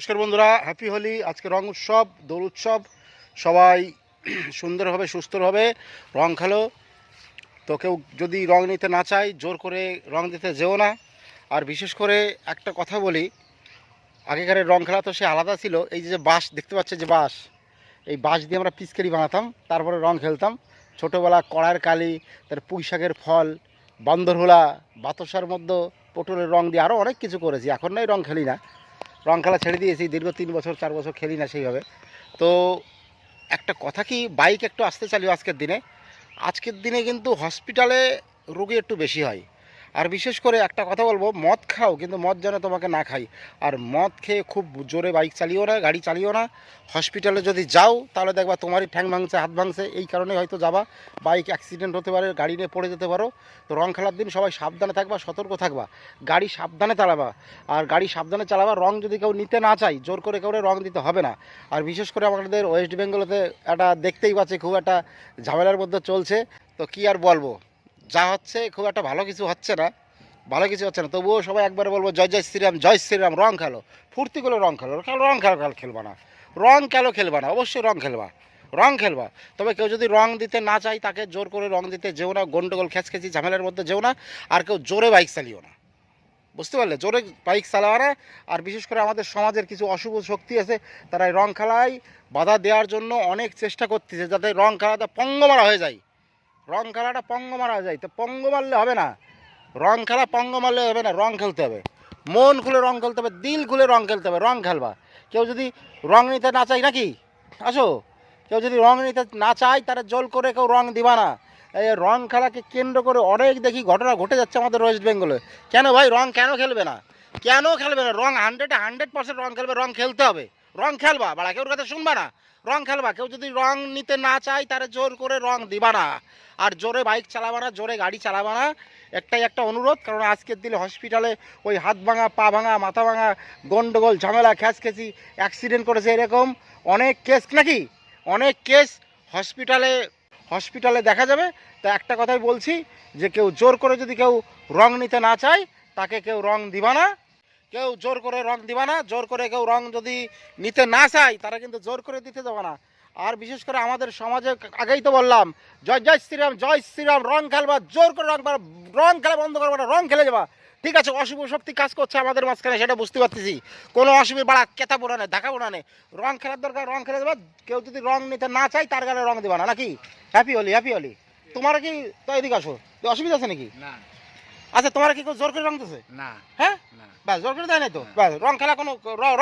নমস্কার বন্ধুরা হ্যাপি হোলি আজকে রং উৎসব, দোল উৎসব, সবাই সুন্দরভাবে, সুস্থভাবে রং খেলো। তো কেউ যদি রং নিতে না চায়, জোর করে রং দিতে যেও না। আর বিশেষ করে একটা কথা বলি আগেকারের রং খেলা তো সে আলাদা ছিল, এই যে বাঁশ, দেখতে পাচ্ছে যে বাঁশ, এই বাঁশ দিয়ে আমরা পিচকারি বানাতাম, তারপরে রং খেলতাম। ছোটোবেলা কড়ার কালি তার পুঁই শাকের ফল, বান্দরহোলা, বাতসার মধ্যে পটলের রং দিয়ে আরও অনেক কিছু করেছি, এখন নয় রং খেলি না। রং খেলা ছেড়ে দিয়েছি, দীর্ঘ তিন বছর, চার বছর খেলি না সেইভাবে। তো একটা কথা কি, বাইক একটু আসতে চালিও আজকের দিনে। আজকের দিনে কিন্তু হসপিটালে রোগী একটু বেশি হয়। আর বিশেষ করে একটা কথা বলব, মদ খাও, কিন্তু মদ যেন তোমাকে না খাই। আর মদ খেয়ে খুব জোরে বাইক চালিও না, গাড়ি চালিও না। হসপিটালে যদি যাও, তাহলে দেখবা তোমারই ঠ্যাং ভাঙছে, হাত ভাঙছে। এই কারণে হয়তো যাবা, বাইক অ্যাক্সিডেন্ট হতে পারে, গাড়ি নিয়ে পড়ে যেতে পারো। তো রং খেলার দিন সবাই সাবধানে থাকবা, সতর্ক থাকবা। গাড়ি সাবধানে চালাবা। আর গাড়ি সাবধানে চালাবা, রং যদি কেউ নিতে না চাই জোর করে কেউ রং দিতে হবে না। আর বিশেষ করে আমাদের ওয়েস্ট বেঙ্গলেতে একটা দেখতেই পাচ্ছে, খুব একটা ঝামেলার মধ্যে চলছে। তো কি আর বলব? যা হচ্ছে, খুব একটা ভালো কিছু হচ্ছে না। ভালো কিছু হচ্ছে না। তবুও সবাই একবার বলব, জয় জয় শ্রীরাম জয় শ্রীরাম, রং খেলো। ফুর্তি করে রং খেলো। রং খেলো খেল খেলবা না? রং খেলো খেলবা না? অবশ্যই রং খেলবা। রং খেলবা। তবে কেউ যদি রং দিতে না চায়, তাকে জোর করে রং দিতে যেও না, গন্ডগোল, খেঁচখেঁচি, ঝামেলার মধ্যে যেও না, আর কেউ জোরে বাইক চালিও না। বুঝতে পারলে? জোরে বাইক চালাও না আর বিশেষ করে আমাদের সমাজের কিছু অশুভ শক্তি আছে তারা রং খেলায় বাধা দেওয়ার জন্য অনেক চেষ্টা করতেছে, যাতে রং খেলাটা পঙ্গমারা হয়ে যায়। রং খেলাটা পঙ্গ মারা যায়, তো পঙ্গ মারলে হবে না। রং খেলা পঙ্গ মারলে হবে না, রং খেলতে হবে। মন খুলে রং খেলতে হবে, দিল খুলে রং খেলতে হবে, রং খেলবা। কেউ যদি রং নিতে না চাই নাকি? আসো। কেউ যদি রং নিতে না চায় তারা জল করে কেউ রং দিবা না। এই রং খেলাকে কেন্দ্র করে অনেক দেখি ঘটনা ঘটে যাচ্ছে আমাদের ওয়েস্ট বেঙ্গলে কেন ভাই? রং কেন খেলবে না? কেন খেলবে না? রং হান্ড্রেড হান্ড্রেড পার্সেন্ট রং খেলবে, রং খেলতে হবে। রং খেলবা, বাড়া, কেউ কথা শুনবা না। রং খেলবা, কেউ যদি রং নিতে না চায়, তারা জোর করে রং দিবা না। আর জোরে বাইক চালাবা না, জোরে গাড়ি চালাবা না। একটাই একটা অনুরোধ, কারণ আজকের দিনে হসপিটালে ওই হাত ভাঙা, পা ভাঙা, মাথা ভাঙা, গন্ডগোল, ঝামেলা খ্যাচখেচি অ্যাক্সিডেন্ট করেছে এরকম অনেক কেস নাকি? অনেক কেস হসপিটালে হসপিটালে দেখা যাবে। তা একটা কথাই বলছি, যে কেউ জোর করে যদি কেউ রং নিতে না চায়, তাকে কেউ রং দিবা না। কেউ জোর করে রং দিবা না, জোর করে কেউ রং যদি নিতে না চায়, তারা কিন্তু জোর করে দিতে যাবে না। আর বিশেষ করে আমাদের সমাজে আগেই তো বললাম, জয় জয় শ্রীরাম জয় শ্রীরাম, রং খেলবা, জোর করে রং রং খেলা বন্ধ করবা না, রং খেলে যাবা। ঠিক আছে, অশুভ শক্তি কাজ করছে আমাদের মাঝখানে, সেটা বুঝতে পারতেছি। কোনো অসুবিধা, বাড়া, কেতা বোড়ানে ঢাকা বোড়ানে রং খেলার দরকার, রং খেলে যাবা, কেউ যদি রং নিতে না চায়, তার গালে রং দেবা না, নাকি? হ্যাপি হলি হ্যাপি হলি তোমার কি, তো এদিকে আসো অসুবিধা আছে নাকি? না। আচ্ছা তোমার কি কেউ জোর করে রং দিছে না। হ্যাঁ? ব্যাস জোর করে দেয় নাই তো। রং খেলা কোনো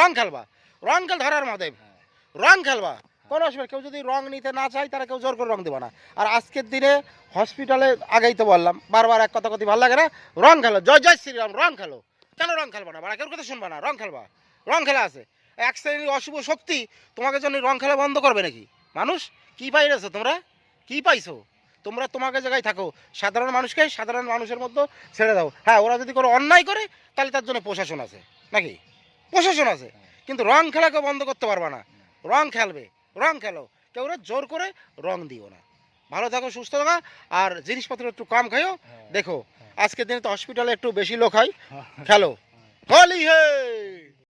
রং খেলবা। রং খেল ধরার মধ্যে রং খেলবা। কোনো অসুবিধা কেউ যদি রং নিতে না চায় তারা কেউ জোর করে রং দেবে না। আর আজকের দিনে হসপিটালে আগেই তো বললাম বারবার এক কথা কথা ভালো লাগে না। রং খেলো। জয় জয় শ্রীরাম রং খেলো। কেন রং খেলবা না? বাড়া কেউ কথা শুনবা না। রং খেলবা। রং খেলা আছে। এক শ্রেণির অশুভ শক্তি তোমাকে জন্য রং খেলা বন্ধ করবে নাকি? মানুষ কি পাইছো তোমরা? কি পাইছো? তোমরা তোমাকে জায়গায় থাকো। সাধারণ মানুষকে সাধারণ মানুষের মধ্যে ছেড়ে দাও। হ্যাঁ ওরা যদি কোনো অন্যায় করে তাহলে তার জন্য প্রশাসন আছে। নাকি? প্রশাসন আছে। কিন্তু রং খেলাকে বন্ধ করতে পারবা না। রং খেলবে রং খেলো। কেউ জোর করে রং দিও না। ভালো থাকো সুস্থ থাকো আর জিনিসপত্র একটু কম খাইও। দেখো আজকের দিনে তো হসপিটালে একটু বেশি লোক হয়। খেলো। হোলি হে!